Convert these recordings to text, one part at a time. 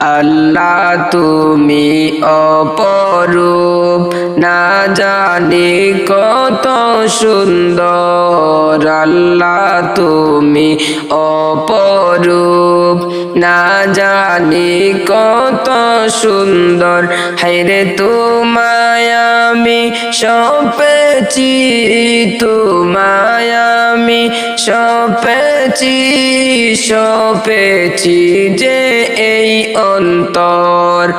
আল্লাহ তুমি অপরূপ। না জানি কত সুন্দর। আল্লাহ তুমি অপরূপ। না জানি কত সুন্দর। হাইরে তোমায় আমি সপেছি, তোমায় আমি সপেছি সপেছি যে এই অন্তর।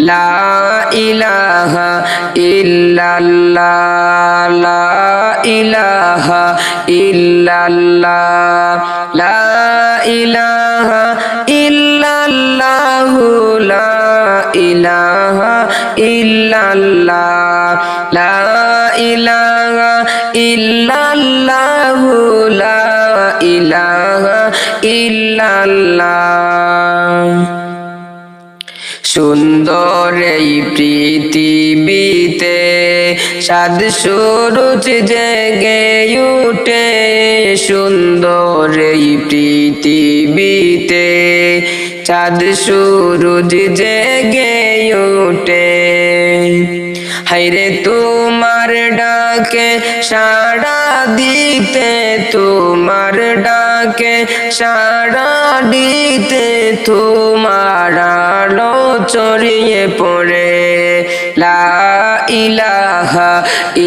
লা ইলাহা ইল্লাল্লাহ। লা ইলাহা ইল্লাল্লাহ। লা ইলাহা ইল্লাল্লাহ। লা ইলাহা ইল্লাল্লাহ। লা ইলাহা ইল্লাল্লাহ। লা ইলাহা ইল্লাল্লাহ। সুন্দর এই পৃথিবীতে সাদ সুরুচ জেগে উঠে সুন্দর এই পৃথিবীতে চাঁদ সুরুজ জেগে উঠে। হাইরে তোমার ডাকে সাড়া দিতে, তোমার ডাকে সাড়া দিতে, তোমার আলো চড়িয়ে পড়ে। লা ইলাহা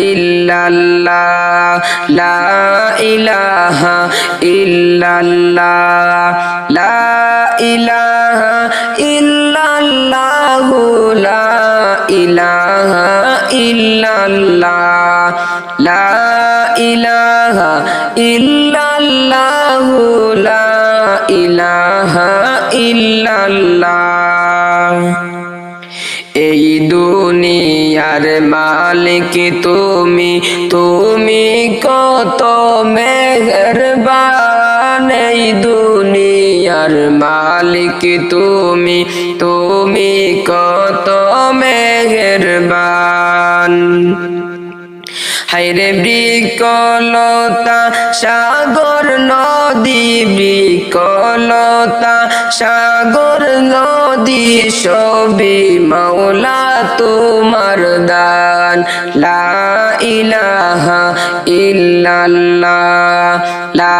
ইল্লাল্লাহ, লা ইলাহা ইল্লাল্লাহ, লা ইলাহা ইল্লাল্লাহ, লা ইলাহা ইল্লাল্লাহ, লা ইলাহা ইল্লাল্লাহ, লা ইলাহা ইল্লাল্লাহ। এই দুনিয়ার মালিক তুমি তুমি কত মেহরবান এই দুনিয়ার মালিক তুমি তুমি কত মেহরবান। হাইরে বিকলতা, সাগর নদী, বিকলতা, সাগর নদী, সবই মাওলা তোমার দান। লা ইলাহা ইল্লাল্লাহ, লা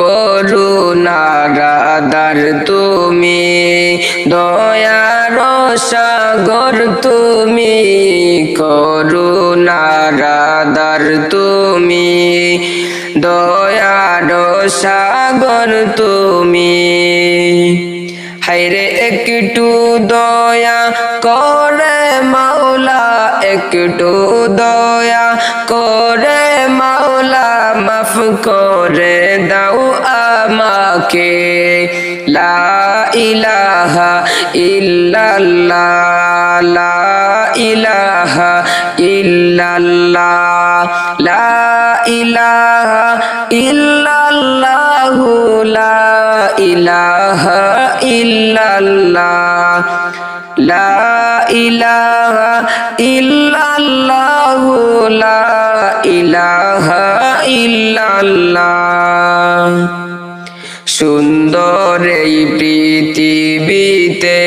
করুণারাদার তুমি। দয়ার সাগর তুমি। করুণারাদার তুমি। দয়ার সাগর তুমি। হাইরে একটু দয়া করে মাওলা, একটু দয়া করে মাওলা। মাফ করে দাও আমাকে। লা ইলাহা ইল্লাল্লাহ, লা ইলাহা ইল্লাল্লাহ, লা ইলাহা ইল্লাল্লাহ, লা ইলাহা ইল্লাল্লাহ ইল্লাল্লাহ সুন্দর এই পৃথিবীতে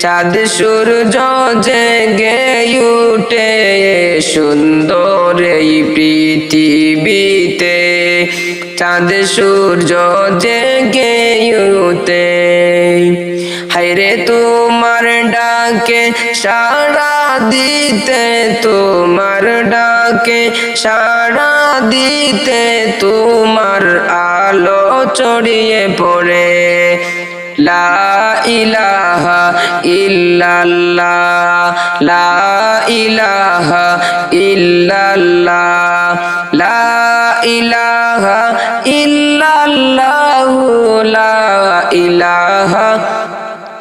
চাঁদ সূর্য জেগে উঠে, সুন্দর এই পৃথিবীতে চাঁদ সূর্য জেগে উঠে। হাইরে তোমার ডাকে সাড়া দিতে, তোমার ডাকে সাড়া দিতে, তোমার আলো চড়িয়ে পড়ে। লা ইলাহা ইল্লাল্লাহ, লা ইলাহা লা ইলাহা ইলাহা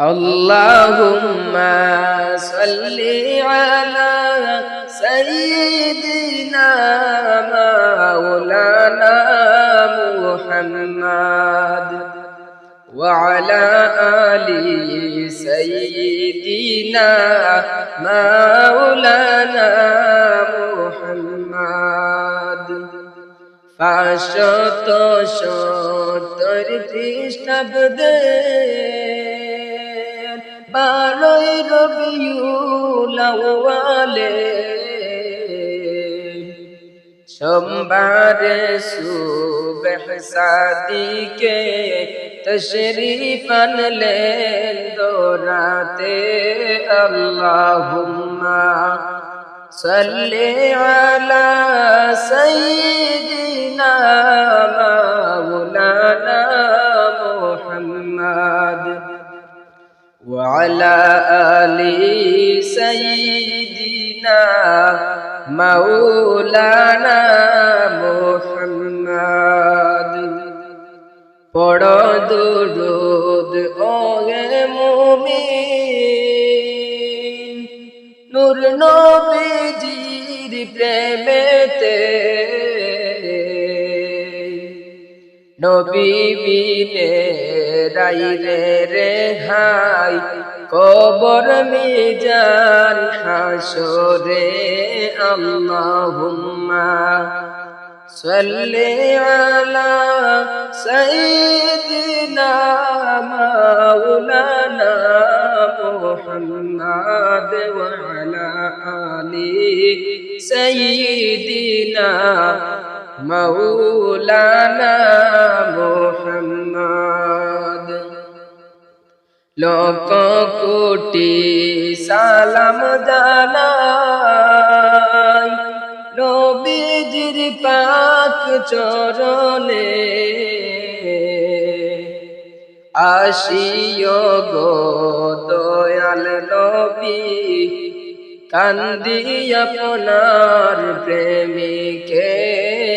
اللهم صل على سيدنا مولانا محمد وعلى آل سيدنا مولانا محمد فاشط شطر تشتبدل বারোই রবিউলাওয়ালে সোমবারে সুবহ সাদিকে তশরিফ আনলেন দোরাতে। আল্লাহুম্মা সাল্লি আলা সাইয়্যিদিনা وعلى آل سيدنا مولانا محمد পড় দুরুদ ওগে মুমিন নূর নবীজির প্রেমেতে নবী বিনে রাই রে রে হাই, কবর মিজান হাসরে আল্লাহুম্মা সাল্লি আলা সাইয়্যিদিনা মাওলানা মুহাম্মাদ ওয়া আলা আলি সাইয়্যিদিনা মৌলানা মোহাম্মদ। লোক কোটি সালাম জানাই। নবীজির পাক চরণে আসিও গো দয়াল নবী, কান্দি আপনার প্রেমিকে।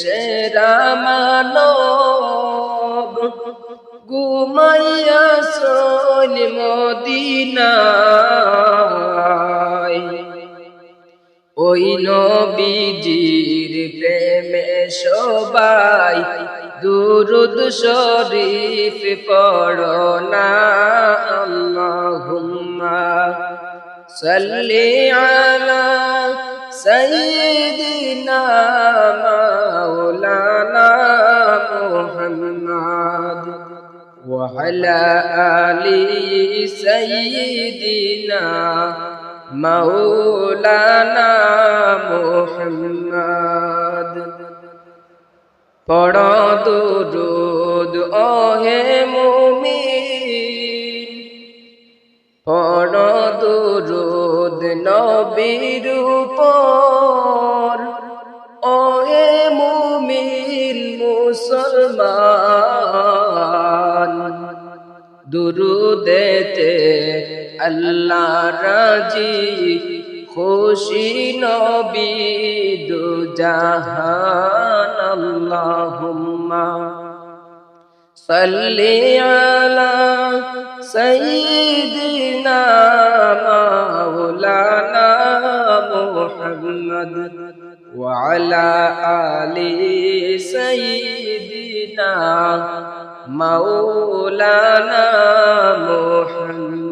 সেরা মানব। গুমাইয়া সোন মদিনাই ওই নবীজির প্রেমে সবাই দুরুদ শরীফ পড়ো না, আল্লাহুম্মা সাল্লি আলা সাইয়্যিদিনা وعلى آل سيدنا مولانا محمد পড় দুরুদ ওহে মুমিন পড় দুরুদ নবীর উপর ওহে মুমিন মুসলমান দুরুদেতে আল্লাহ রাজি, খুশি নবী দু জাহান আল্লাহুম্মা সাল্লি আলা সাইয়্যিদিনা মাওলানা মুহাম্মদ ওয়া আলা আলি সাইয়্যিদিনা মৌলানা মোহাম্মদ